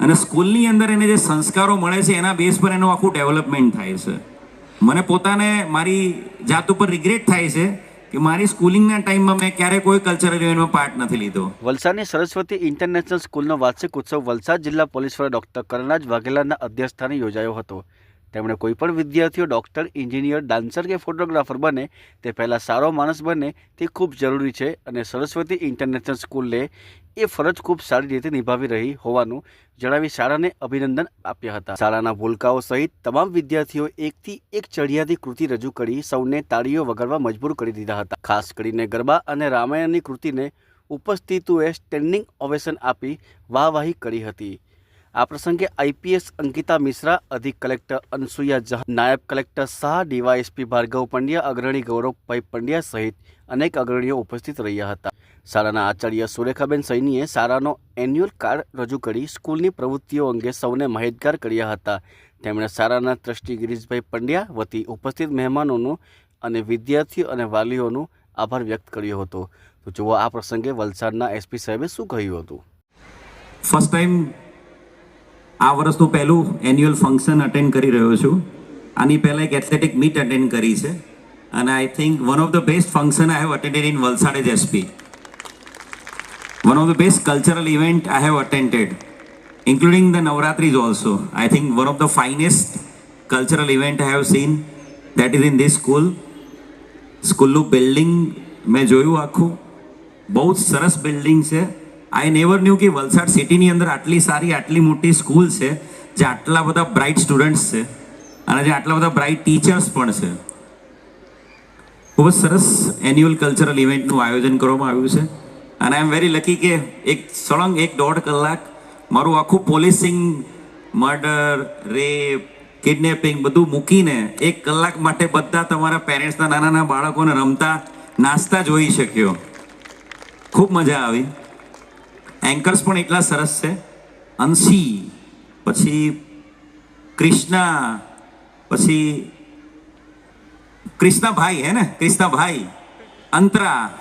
અને સ્કૂલની અંદર એને જે સંસ્કારો મળે છે, એના બેઝ પર એનું આખું ડેવલપમેન્ટ થાય છે. મને પોતાને મારી જાત ઉપર રિગ્રેટ થાય છે કે મારી સ્કૂલિંગના ટાઈમમાં મેં ક્યારે કોઈ કલ્ચરલ ઇવેન્ટમાં પાર્ટ નથી લીધો. વલસાડની સરસ્વતી ઇન્ટરનેશનલ સ્કૂલનો વાર્ષિક ઉત્સવ વલસાડ જિલ્લા પોલીસ વડા ડોક્ટર કરણરાજ વાઘેલાના અધ્યક્ષસ્થાને યોજાયો હતો. તેમણે કોઈપણ વિદ્યાર્થીઓ ડૉક્ટર, એન્જિનિયર, ડાન્સર કે ફોટોગ્રાફર બને, તે પહેલાં સારો માણસ બને, તે ખૂબ જરૂરી છે અને સરસ્વતી ઇન્ટરનેશનલ સ્કૂલે એ ફરજ ખૂબ સારી રીતે નિભાવી રહી હોવાનું જણાવી શાળાને અભિનંદન આપ્યા હતા. શાળાના ભૂલકાઓ સહિત તમામ વિદ્યાર્થીઓ એકથી એક ચડિયાતી કૃતિ રજૂ કરી સૌને તાળીઓ વગાડવા મજબૂર કરી દીધા હતા. ખાસ કરીને ગરબા અને રામાયણની કૃતિને ઉપસ્થિતોએ સ્ટેન્ડિંગ ઓવેશન આપી વાહવાહી કરી હતી. આ પ્રસંગે આઈપીએસ અંકિતા મિશ્રા, અધિક કલેક્ટર અનસુયા જહા, નાયબ કલેક્ટર શાહ, ડીવાયએસપી ભાર્ગવ પંડ્યા, અગ્રણી ગૌરવભાઈ પંડ્યા સહિત અનેક અગ્રણીઓ ઉપસ્થિત રહ્યા હતા. શાળાના આચાર્ય સુરેખાબેન સૈનીએ શાળાનો એન્યુઅલ કાર્ડ રજૂ કરી સ્કૂલની પ્રવૃત્તિઓ અંગે સૌને માહિતગાર કર્યા હતા. તેમણે શાળાના ટ્રસ્ટી ગિરીશભાઈ પંડ્યા વતી ઉપસ્થિત મહેમાનોનું અને વિદ્યાર્થીઓ અને વાલીઓનું આભાર વ્યક્ત કર્યો હતો. તો જુઓ આ પ્રસંગે વલસાડના એસપી સાહેબે શું કહ્યું હતું? ફર્સ્ટ ટાઈમ આ વર્ષનું પહેલું એન્યુઅલ ફંક્શન અટેન્ડ કરી રહ્યો છું. આની પહેલાં એક એથ્લેટિક મીટ અટેન્ડ કરી છે. અને I think one of the best function I have attended in Valsad as SP one of the best cultural event I have attended including the Navratris also I think one of the finest cultural event I have seen that is in this school સ્કૂલનું building મેં જોયું આખું. બહુ જ સરસ building છે. I never new કે વલસાડ સિટીની અંદર આટલી સારી, આટલી મોટી સ્કૂલ છે, જે આટલા બધા બ્રાઇટ સ્ટુડન્ટ્સ છે, અને જે આટલા બધા બ્રાઇટ ટીચર્સ પણ છે. ખૂબ જ સરસ એન્યુઅલ કલ્ચરલ ઇવેન્ટનું આયોજન કરવામાં આવ્યું છે. અને આઈ એમ વેરી લકી કે એક સળંગ, એક દોઢ કલાક મારું આખું પોલીસિંગ મર્ડર રેપ કિડનેપિંગ બધું મૂકીને એક કલાક માટે બધા તમારા પેરેન્ટ્સના નાના નાના બાળકોને રમતા, નાસ્તા જોઈ શક્યો. ખૂબ મજા આવી. એન્કર્સ પણ એટલા સરસ છે. અંશી, પછી ક્રિષ્ના પછી ક્રિષ્નાભાઈ હે ને? ક્રિષ્નાભાઈ અંતરા.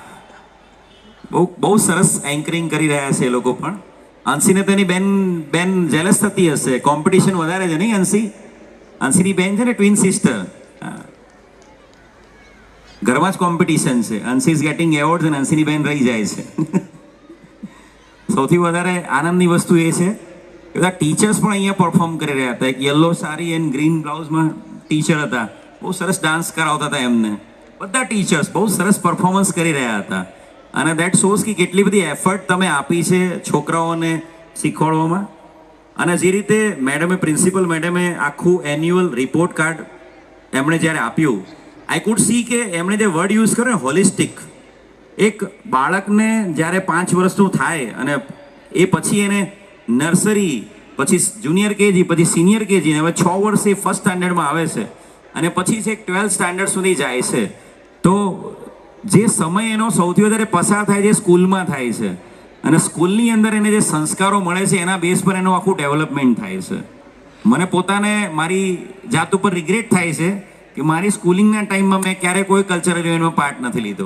બહુ બહુ સરસ એન્કરિંગ કરી રહ્યા છે એ લોકો પણ. અંશીને તેની બેન બેન જેલસ થતી હશે. કોમ્પિટિશન વધારે છે નહીં અંશી? અંશીની બેન છે ને ટ્વિન સિસ્ટર ઘરમાં જ કોમ્પિટિશન છે. અંશી ઇઝ ગેટિંગ એવોર્ડ અને અંશીની બેન રહી જાય છે. સૌથી વધારે આનંદની વસ્તુ એ છે કે બધા ટીચર્સ પણ અહીંયા પરફોર્મ કરી રહ્યા હતા. એક યલો સારી એન્ડ ગ્રીન બ્લાઉઝમાં ટીચર હતા. બહુ સરસ ડાન્સ કરાવતા હતા એમને. બધા ટીચર્સ બહુ સરસ પરફોર્મન્સ કરી રહ્યા હતા. અને દેટ શોઝ કે કેટલી બધી એફર્ટ તમે આપી છે છોકરાઓને શીખવાડવામાં. અને જે રીતે મેડમે પ્રિન્સિપલ મેડમે આખું એન્યુઅલ રિપોર્ટ કાર્ડ એમણે જ્યારે આપ્યું આઈ કુડ સી કે એમણે જે વર્ડ યુઝ કર્યો ને હોલિસ્ટિક એક બાળકને જ્યારે પાંચ વર્ષનું થાય અને એ પછી એને નર્સરી, પછી જુનિયર કેજી, પછી સિનિયર કેજી હવે છ વર્ષે ફર્સ્ટ સ્ટાન્ડર્ડમાં આવે છે અને પછી છે ટ્વેલ્થ સ્ટાન્ડર્ડ સુધી જાય છે. તો જે સમય એનો સૌથી વધારે પસાર થાય છે સ્કૂલમાં થાય છે અને સ્કૂલની અંદર એને જે સંસ્કારો મળે છે એના બેઝ પર એનું આખું ડેવલપમેન્ટ થાય છે. મને પોતાને મારી જાત ઉપર રિગ્રેટ થાય છે કે મારી સ્કૂલિંગના ટાઈમમાં મેં ક્યારે કોઈ કલ્ચરલ ઇવેન્ટમાં પાર્ટ નથી લીધો.